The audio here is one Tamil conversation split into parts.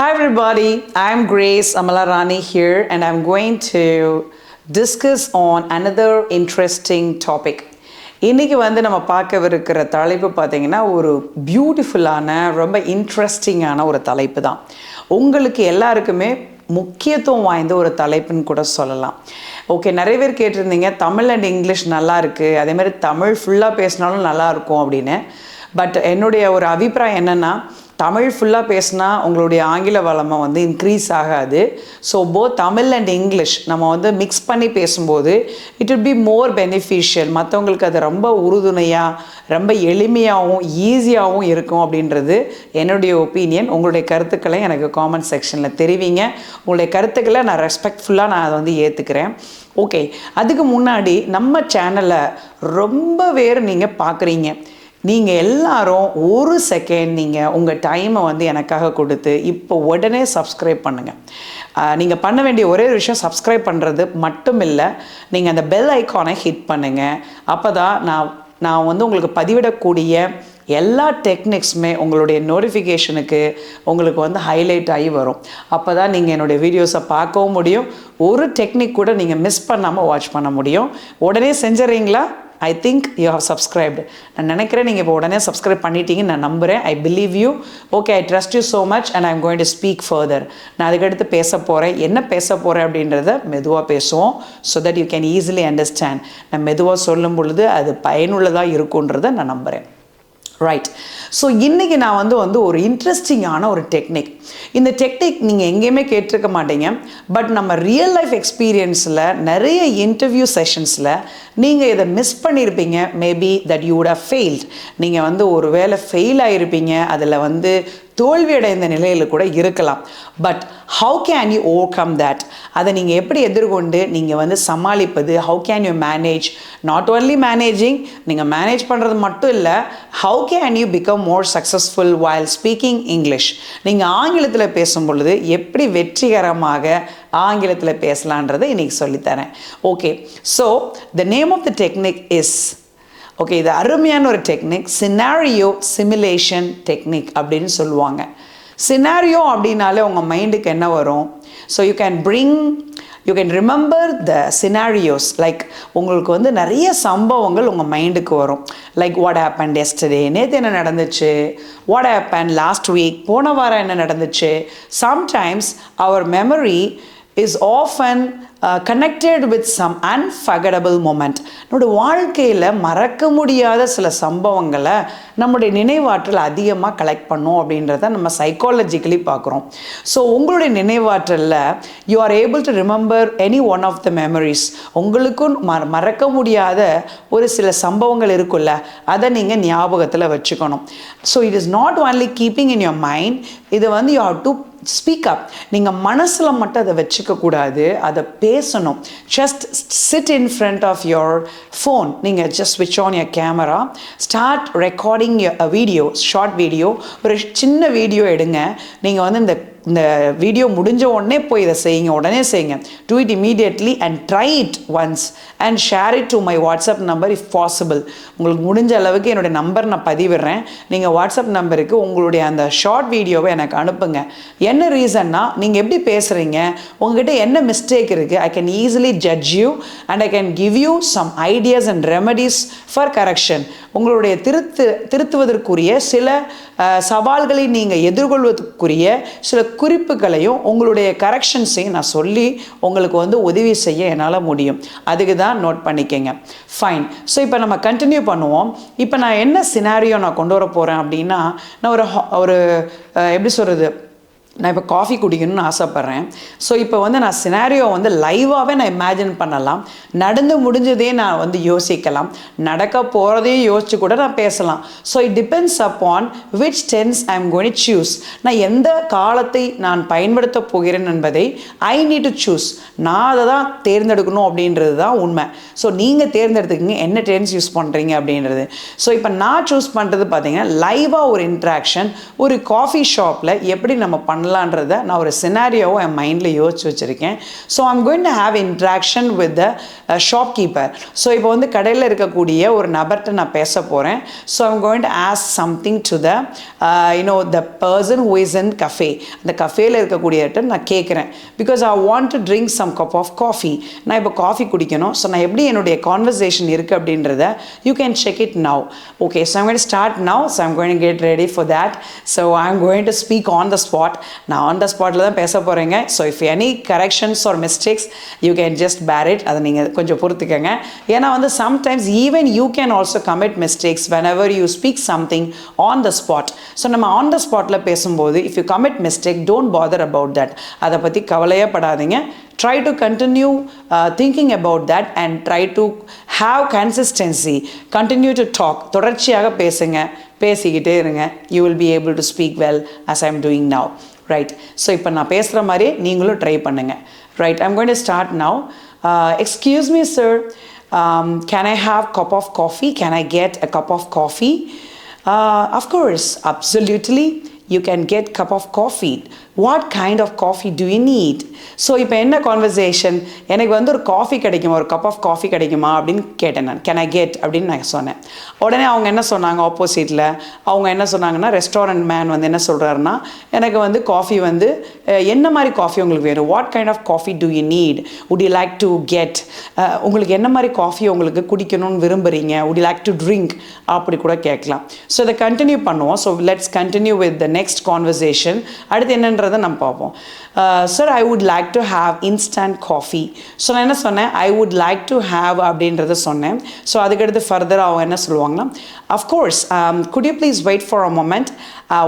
Hi, everybody. I'm Grace Amalarani here, and I'm going to discuss on another interesting topic. இன்றைக்கி வந்து நம்ம பார்க்கவிருக்கிற தலைப்பு பார்த்தீங்கன்னா ஒரு பியூட்டிஃபுல்லான ரொம்ப இன்ட்ரெஸ்டிங்கான ஒரு தலைப்பு தான் உங்களுக்கு எல்லாருக்குமே முக்கியத்துவம் வாய்ந்த ஒரு தலைப்புன்னு கூட சொல்லலாம் ஓகே நிறைய பேர் கேட்டிருந்தீங்க தமிழ் அண்ட் இங்கிலீஷ் நல்லா இருக்குது அதே மாதிரி தமிழ் ஃபுல்லாக பேசினாலும் நல்லாயிருக்கும் அப்படின்னு பட் என்னுடைய ஒரு அபிப்பிராயம் என்னென்னா தமிழ் ஃபுல்லாக பேசினா உங்களுடைய ஆங்கில வளமை வந்து இன்க்ரீஸ் ஆகாது. ஸோ போ தமிழ் அண்ட் இங்கிலீஷ் நம்ம வந்து மிக்ஸ் பண்ணி பேசும்போது it will be more beneficial மற்றவங்களுக்கு அது ரொம்ப உறுதுணையாக ரொம்ப எளிமையாகவும் ஈஸியாகவும் இருக்கும் அப்படின்றது என்னுடைய ஒப்பீனியன் உங்களுடைய கருத்துக்களை எனக்கு காமெண்ட் செக்ஷனில் தெரிவிங்க. உங்களுடைய கருத்துக்களை நான் ரெஸ்பெக்ட்ஃபுல்லாக நான் அதை வந்து ஏற்றுக்கிறேன் ஓகே அதுக்கு முன்னாடி நம்ம சேனலை ரொம்ப பேர் நீங்கள் பார்க்குறீங்க நீங்கள் எல்லாரும் ஒரு செகண்ட் நீங்கள் உங்கள் டைமை வந்து எனக்காக கொடுத்து இப்போ உடனே சப்ஸ்கிரைப் பண்ணுங்கள் நீங்கள் பண்ண வேண்டிய ஒரே ஒரு விஷயம் சப்ஸ்கிரைப் பண்ணுறது மட்டும் இல்லை நீங்கள் அந்த பெல் ஐக்கானை ஹிட் பண்ணுங்கள் அப்போ தான் நான் நான் வந்து உங்களுக்கு பதிவிடக்கூடிய எல்லா டெக்னிக்ஸுமே உங்களுடைய நோட்டிஃபிகேஷனுக்கு உங்களுக்கு வந்து ஹைலைட் ஆகி வரும். அப்போ தான் நீங்கள் என்னுடைய வீடியோஸை பார்க்கவும் முடியும். ஒரு டெக்னிக் கூட நீங்கள் மிஸ் பண்ணாமல் வாட்ச் பண்ண முடியும். உடனே செஞ்சுறீங்களா I think you have subscribed நான் நினைக்கிறேன் நீங்கள் இப்போ உடனே சப்ஸ்கிரைப் பண்ணிட்டீங்கன்னு நான் நம்புகிறேன் I believe you okay I trust you so much and I'm going to speak further நான் அதுக்கடுத்து பேச போகிறேன் என்ன பேச போகிறேன் அப்படின்றத மெதுவாக பேசுவோம் so that you can easily understand நான் மெதுவாக சொல்லும் பொழுது அது பயனுள்ளதாக இருக்குன்றதை நான் நம்புகிறேன் ரைட் ஸோ இன்றைக்கி நான் வந்து வந்து ஒரு இன்ட்ரெஸ்டிங்கான ஒரு டெக்னிக் இந்த டெக்னிக் நீங்கள் எங்கேயுமே கேட்டிருக்க மாட்டீங்க. பட் நம்ம ரியல் லைஃப் எக்ஸ்பீரியன்ஸில் நிறைய இன்டர்வியூ செஷன்ஸில் நீங்கள் இதை மிஸ் பண்ணியிருப்பீங்க maybe that you would have failed நீங்கள் வந்து ஒரு வேளை ஃபெயில் ஆகிருப்பீங்க அதில் வந்து தோல்வியடைந்த நிலையில் கூட இருக்கலாம். But how can you overcome that அதை நீங்கள் எப்படி எதிர்கொண்டு நீங்கள் வந்து சமாளிப்பது? How can you manage not only managing நீங்கள் மேனேஜ் பண்ணுறது மட்டும் இல்லை how can you become more successful while speaking English நீங்கள் ஆங்கிலத்தில் பேசும் பொழுது எப்படி வெற்றிகரமாக ஆங்கிலத்தில் பேசலான்றதை இன்றைக்கி சொல்லித்தரேன். Okay so the name of the technique is okay இது அருமையான ஒரு டெக்னிக் சினாரியோ சிமுலேஷன் டெக்னிக் அப்படின்னு சொல்லுவாங்க. சினாரியோ அப்படின்னாலே உங்கள் மைண்டுக்கு என்ன வரும்? So you can bring you can remember the scenarios like உங்களுக்கு வந்து நிறைய சம்பவங்கள் உங்கள் மைண்டுக்கு வரும். லைக் வாட் ஹேப்பன் எஸ்டே நேற்று என்ன நடந்துச்சு? வாட் ஹேப்பன் லாஸ்ட் வீக் போன வாரம் என்ன நடந்துச்சு? Sometimes our memory is often connected with some unforgettable moment நம்முடைய வாழ்க்கையில் மறக்க முடியாத சில சம்பவங்களை நம்முடைய நினைவாற்றல் அதிகமாக கலெக்ட் பண்ணும் அப்படின்றத நம்ம சைக்காலஜிக்கலி பார்க்குறோம். ஸோ உங்களுடைய நினைவாற்றலில் you are able to remember any one of the memories உங்களுக்கும் ம மறக்க முடியாத ஒரு சில சம்பவங்கள் இருக்குல்ல அதை நீங்கள் ஞாபகத்தில் வச்சுக்கணும். So it is not only keeping in your mind இது வந்து you have to speak up நீங்கள் மனசில் மட்டும் அதை வச்சுக்கக்கூடாது அதை பேசணும். Just sit in front of your phone நீங்கள் ஜஸ்ட் ஸ்விட்ச் on your camera start recording video short video ஒரு சின்ன வீடியோ எடுங்க. நீங்கள் வந்து இந்த இந்த வீடியோ முடிஞ்ச உடனே போய் இதை செய்யுங்க. உடனே செய்யுங்க. Do it immediately and try it once and share it to my WhatsApp number if possible உங்களுக்கு முடிஞ்ச அளவுக்கு என்னுடைய நம்பர் நான் பதிவிடுறேன். நீங்கள் வாட்ஸ்அப் நம்பருக்கு உங்களுடைய அந்த ஷார்ட் வீடியோவை எனக்கு அனுப்புங்க. என்ன ரீசன்னா நீங்கள் எப்படி பேசுகிறீங்க உங்ககிட்ட என்ன மிஸ்டேக் இருக்குது I can easily judge you and I can give you some ideas and remedies for correction உங்களுடைய திருத்து திருத்துவதற்குரிய சில சவால்களை நீங்கள் எதிர்கொள்வதற்குரிய சில குறிப்புகளையும் உங்களுடைய கரெக்ஷன்ஸையும் நான் சொல்லி உங்களுக்கு வந்து உதவி செய்ய என்னால் முடியும். அதுக்கு தான் நோட் பண்ணிக்கங்க. ஃபைன் ஸோ இப்போ நம்ம கண்டினியூ பண்ணுவோம். இப்போ நான் என்ன சினாரியோ நான் கொண்டு வர போகிறேன் அப்படின்னா நான் ஒரு ஒரு எப்படி சொல்கிறது நான் இப்போ காஃபி குடிக்கணும்னு ஆசைப்பட்றேன். ஸோ இப்போ வந்து நான் சினாரியோ வந்து லைவாகவே நான் இமேஜின் பண்ணலாம். நடந்து முடிஞ்சதே நான் வந்து யோசிக்கலாம். நடக்க போகிறதையும் யோசிச்சு கூட நான் பேசலாம். So it depends upon which tense I am gonna choose நான் எந்த காலத்தை நான் பயன்படுத்த போகிறேன் என்பதை ஐ நீட் டு சூஸ் நான் அதை தான் தேர்ந்தெடுக்கணும் அப்படின்றது தான் உண்மை. ஸோ நீங்கள் தேர்ந்தெடுத்துக்கங்க. என்ன டென்ஸ் யூஸ் பண்ணுறீங்க அப்படின்றது. ஸோ இப்போ நான் சூஸ் பண்ணுறது பார்த்தீங்கன்னா லைவாக ஒரு இன்ட்ராக்ஷன் ஒரு காஃபி ஷாப்பில் எப்படி நம்ம பண்ணலாம் பண்ணலான்றத நான் ஒரு சினாரியோவை என் மைண்டில் யோசிச்சு வச்சுருக்கேன். So I'm going to have interaction with the shopkeeper so இப்போ வந்து கடையில் இருக்கக்கூடிய ஒரு நபர்கிட்ட நான் பேச போகிறேன் so I'm going to ask something to the you know the person who is in cafe அந்த கஃபேயில் இருக்கக்கூடியட்ட நான் கேட்குறேன் because I want to drink some cup of coffee நான் இப்போ காஃபி குடிக்கணும். ஸோ நான் எப்படி என்னுடைய கான்வர்சேஷன் இருக்குது அப்படின்றத you can check it now okay so I'm going start now so I'm going get ready for that so I am going to speak on the spot நான் ஆன் த ஸ்பாட்டில் தான் பேச போகிறேங்க so if any corrections or mistakes you can just bear it அதை நீங்கள் கொஞ்சம் பொறுத்துக்கங்க. ஏன்னா வந்து sometimes even you can also commit mistakes whenever you speak something on the spot so நம்ம ஆன் த ஸ்பாட்டில் பேசும்போது if you commit mistake don't bother about that அதை பற்றி கவலையே படாதீங்க. Try to continue thinking about that and try to have consistency continue to talk தொடர்ச்சியாக பேசுங்க. பேசிக்கிட்டே இருங்க. You will be able to speak well as I am doing now right so இப்போ நான் பேசுகிற மாதிரியே நீங்களும் ட்ரை பண்ணுங்க right I'm going to start now uh, excuse me sir um, can I have cup of coffee can I get a cup of coffee uh, of course absolutely you can what kind of coffee do you need so இப்போ என்ன கான்வர்சேஷன் எனக்கு வந்து ஒரு காஃபி கிடைக்குமா? ஒரு கப் ஆஃப் காஃபி கிடைக்குமா? அப்படின்னு கேட்டேன் நான். கேன் ஐ கெட் அப்படின்னு நான் சொன்னேன். உடனே அவங்க என்ன சொன்னாங்க? ஆப்போசிட்டில் அவங்க என்ன சொன்னாங்கன்னா ரெஸ்டாரண்ட் மேன் வந்து என்ன சொல்கிறாருன்னா எனக்கு வந்து காஃபி வந்து என்ன மாதிரி காஃபி உங்களுக்கு வேணும்? What kind of coffee do you need would you like to get உங்களுக்கு என்ன மாதிரி காஃபி உங்களுக்கு குடிக்கணும்னு விரும்புகிறீங்க would you like to drink அப்படி கூட கேட்கலாம். ஸோ இதை கண்டினியூ பண்ணுவோம். So let's continue with the next conversation அடுத்து என்னன்றது? அப்படின்றத நம்ம பார்ப்போம். Sir I would like to have instant coffee so நான் என்ன சொன்னேன்? I would like to have அப்படின்றத சொன்னேன். ஸோ அதுக்கடுத்து ஃபர்தர் அவங்க என்ன சொல்லுவாங்கன்னா of course good you please wait for a moment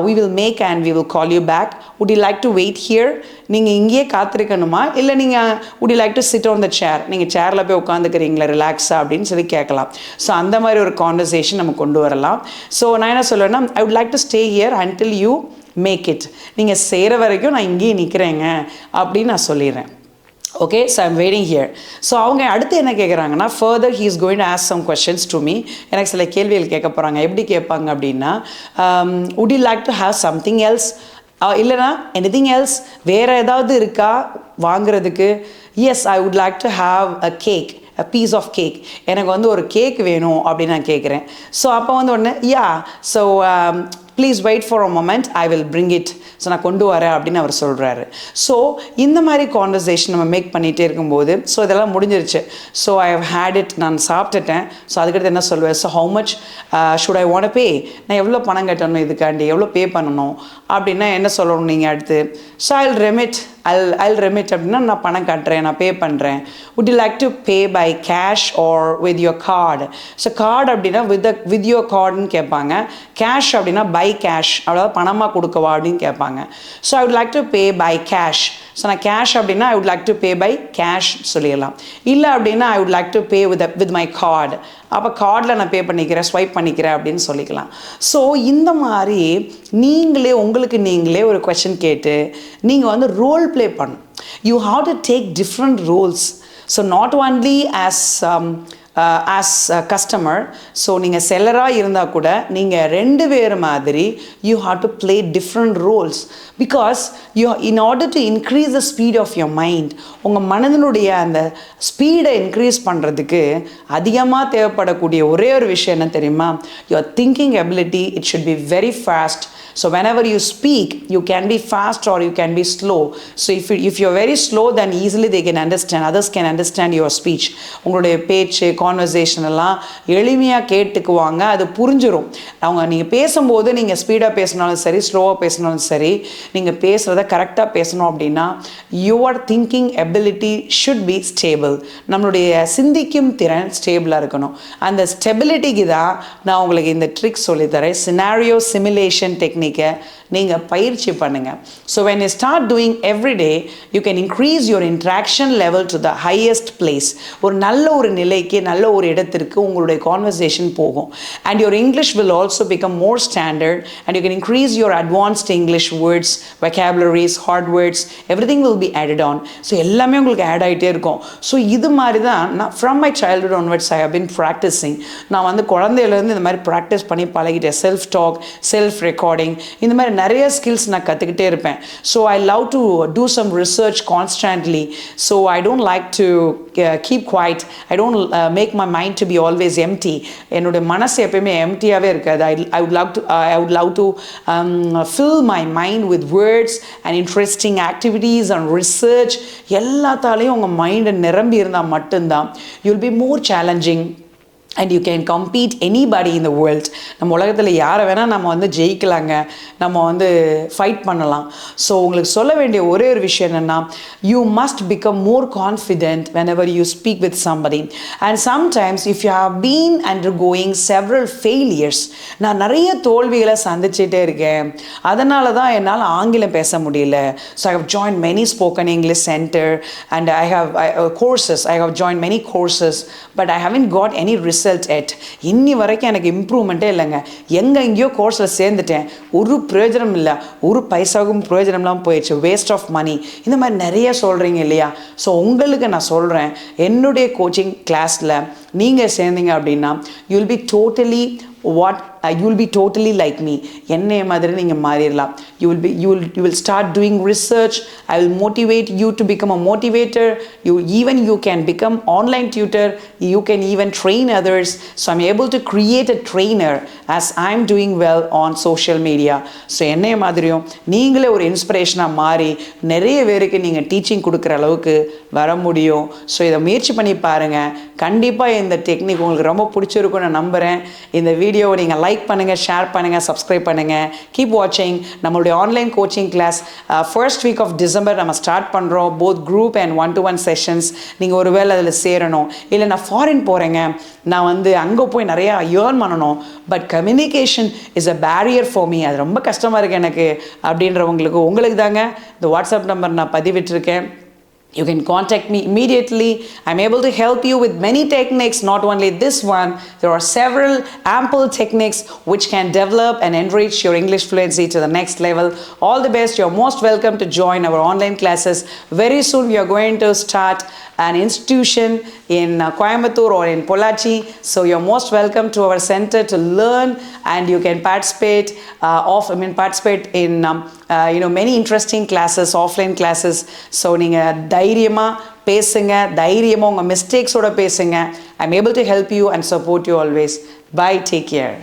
we will make and we will call you back would you like to wait here நீங்கள் இங்கேயே காத்திருக்கணுமா? இல்லை நீங்கள் would you like to sit on the chair நீங்கள் சேரில் போய் உட்காந்துக்கிறீங்களா? ரிலாக்ஸாக அப்படின்னு சொல்லி கேட்கலாம். ஸோ அந்த மாதிரி ஒரு கான்வர்சேஷன் நம்ம கொண்டு வரலாம். ஸோ நான் என்ன சொல்லுவேன்னா I would like to stay here until you make it நீங்கள் செய்கிற வரைக்கும் நான் இங்கேயே நிற்கிறேங்க அப்படின்னு நான் சொல்லிடுறேன். Okay so I'm waiting here so அவங்க அடுத்து என்ன கேட்குறாங்கன்னா further he is going ask some questions to me எனக்கு சில கேள்விகள் கேட்க போகிறாங்க எப்படி கேட்பாங்க அப்படின்னா would you like to have something else இல்லைனா எனிதிங் எல்ஸ் வேறு ஏதாவது இருக்கா வாங்குறதுக்கு? Yes I would like to have a cake piece of cake எனக்கு வந்து ஒரு கேக் வேணும் அப்படின்னு நான் கேட்குறேன் ஸோ அப்போ வந்து ஒன்று yeah so please wait for a moment I will bring it so நான் கொண்டு வரேன் அப்படின்னு அவர் சொல்கிறாரு ஸோ இந்த மாதிரி கான்வர்சேஷன் நம்ம மேக் பண்ணிகிட்டே இருக்கும்போது ஸோ இதெல்லாம் முடிஞ்சிருச்சு. So I have had it நான் சாப்பிட்டுட்டேன். ஸோ அதுக்கடுத்து என்ன சொல்லுவேன்? So how much should I want pay நான் எவ்வளோ பணம் கட்டணும் இதுக்காண்டி? எவ்வளோ பே பண்ணணும்? அப்படின்னா என்ன சொல்லணும் நீங்கள் அடுத்து? So I'll remit I'll I'll remit அப்படின்னா நான் பணம் கட்டுறேன் நான் பே பண்ணுறேன் would you like to pay by cash or with your card so card அப்படின்னா வித் வித் யோர் கார்டுன்னு கேட்பாங்க. கேஷ் அப்படின்னா பை கேஷ் அதாவது பணமாக கொடுக்கவா அப்படின்னு கேட்பாங்க. So I would like to pay by cash so நான் கேஷ் அப்படின்னா I would like to pay by cash சொல்லிடலாம். இல்லை அப்படின்னா I would like to pay with with my card அப்போ கார்டில் நான் பே பண்ணிக்கிறேன் ஸ்வைப் பண்ணிக்கிறேன் அப்படின்னு சொல்லிக்கலாம். ஸோ இந்த மாதிரி நீங்களே உங்களுக்கு நீங்களே ஒரு கொஷின் கேட்டு நீங்கள் வந்து ரோல் ப்ளே பண்ணணும். You have to take different roles so not only as as customer so நீங்கள் செல்லராக இருந்தால் கூட நீங்கள் ரெண்டு பேர் மாதிரி you have to play different roles because you in order to increase the speed of your mind உங்கள் மனதினுடைய அந்த ஸ்பீடை இன்க்ரீஸ் பண்ணுறதுக்கு அதிகமாக தேவைப்படக்கூடிய ஒரே ஒரு விஷயம் என்ன தெரியுமா? Your thinking ability it should be very fast So whenever you speak, you can be fast or you can be slow. So if, you, if you're very slow, then easily they can understand, others can understand your speech. உங்களுடைய பேச்சு கான்வர்சேஷன் எல்லாம் எளிமையாக கேட்டுக்குவாங்க. அது புரிஞ்சிடும் அவங்க நீங்கள் பேசும்போது நீங்கள் ஸ்பீடாக பேசினாலும் சரி ஸ்லோவாக பேசினாலும் சரி நீங்கள் பேசுகிறத கரெக்டாக பேசணும் அப்படின்னா your thinking ability should be stable நம்மளுடைய சிந்திக்கும் திறன் ஸ்டேபிளாக இருக்கணும். அந்த ஸ்டெபிலிட்டிக்கு தான் நான் உங்களுக்கு இந்த ட்ரிக் சொல்லித்தரேன் சினாரியோ சிமுலேஷன் டெக்னிக் टेक्निक है। நீங்கள் பயிற்சி பண்ணுங்கள் so when you start doing every day you can increase your interaction level to the highest place ஒரு நல்ல ஒரு நிலைக்கு நல்ல ஒரு இடத்திற்கு உங்களுடைய கான்வர்சேஷன் போகும். And your English will also become more standard and you can increase your advanced English words vocabularies hard words everything will be added on so எல்லாமே உங்களுக்கு ஆட் ஆகிட்டே இருக்கும். ஸோ இது மாதிரி தான் நான் from my childhood onwards I have been practising நான் வந்து குழந்தையிலேருந்து இந்த மாதிரி ப்ராக்டிஸ் பண்ணி பழகிட்டேன். செல்ஃப் டாக் செல்ஃப் ரெக்கார்டிங் இந்த மாதிரி நிறைய ஸ்கில்ஸ் நான் கற்றுக்கிட்டே இருப்பேன். So I love to do some research constantly so I don't like to keep quiet I don't make my mind to be always empty என்னுடைய மனசு எப்பயுமே எம்டியாகவே இருக்காது. I I would love to I would love to fill my mind with words and interesting activities and research எல்லாத்தாலையும் உங்கள் மைண்டை நிரம்பி இருந்தால் மட்டும்தான். You'll be more challenging and you can compete anybody in the world நம்ம உலகத்தில் யாரை வேணால் நம்ம வந்து ஜெயிக்கலாங்க. நம்ம வந்து ஃபைட் பண்ணலாம். ஸோ உங்களுக்கு சொல்ல வேண்டிய ஒரே ஒரு விஷயம் என்னென்னா you must become more confident whenever you speak with somebody and sometimes if you have been undergoing several failures நான் நிறைய தோல்விகளை சந்திச்சிட்டே இருக்கேன். அதனால தான் என்னால் ஆங்கிலம் பேச முடியல. So I have join many spoken English centre and I have courses I have join many courses but I haven't got any result yet இன்னி வரைக்கும் எனக்கு இம்ப்ரூவ்மெண்ட்டே இல்லைங்க. எங்கே எங்கேயோ கோர்ஸில் சேர்ந்துட்டேன். ஒரு பிரயோஜனம் இல்லை. ஒரு பைசாவுக்கும் பிரயோஜனம்லாம் போயிடுச்சு. வேஸ்ட் ஆஃப் மணி இந்த மாதிரி நிறைய சொல்கிறீங்க இல்லையா? ஸோ உங்களுக்கு நான் சொல்கிறேன் என்னுடைய கோச்சிங் கிளாஸில் நீங்கள் சேர்ந்தீங்க அப்படின்னா you'll be totally what you will be totally like me என்னைய மாதிரி நீங்கள் மாறிடலாம். You will be you will you will start doing research I will motivate you to become a motivator you even you can become online tutor you can even train others so I'm able to create a trainer as I am doing well on social media so என்னைய மாதிரியும் நீங்களே ஒரு இன்ஸ்பிரேஷனாக மாறி நிறைய பேருக்கு நீங்கள் டீச்சிங் கொடுக்குற அளவுக்கு வர முடியும். ஸோ இதை முயற்சி பண்ணி பாருங்கள் கண்டிப்பாக இந்த டெக்னிக் உங்களுக்கு ரொம்ப பிடிச்சிருக்கும்னு நான் நம்புகிறேன் இந்த வீடியோவை நீங்கள் லைக் பண்ணுங்கள் ஷேர் பண்ணுங்கள் சப்ஸ்கிரைப் பண்ணுங்கள் கீப் வாட்சிங் நம்மளுடைய online coaching class first week of December நம்ம ஸ்டார்ட் பண்ணுறோம் both group and one to one sessions நீங்கள் ஒருவேளை அதில் சேரணும். இல்லை நான் ஃபாரின் போகிறேங்க நான் வந்து அங்கே போய் நிறையா ஏர்ன் பண்ணணும். But communication is a barrier for me அது ரொம்ப கஷ்டமாக இருக்குது எனக்கு. அப்படின்றவங்களுக்கு உங்களுக்கு தாங்க இந்த வாட்ஸ்அப் நம்பர் நான் பதிவிட்டிருக்கேன். You can contact me immediately. I'm able to help you with many techniques, not only this one. There are several ample techniques which can develop and enrich your English fluency to the next level. All the best. You're most welcome to join our online classes. Very soon, we are going to start an institution in uh, Coimbatore or in Polachi. So you're most welcome to our center to learn, and you can participate uh, of I mean participate in um, uh, many interesting classes offline classes so classes. நீங்கள் தைரியமாக பேசுங்க தைரியமாக உங்கள் மிஸ்டேக்ஸோட பேசுங்க. I'm able to help you and support you always bye take care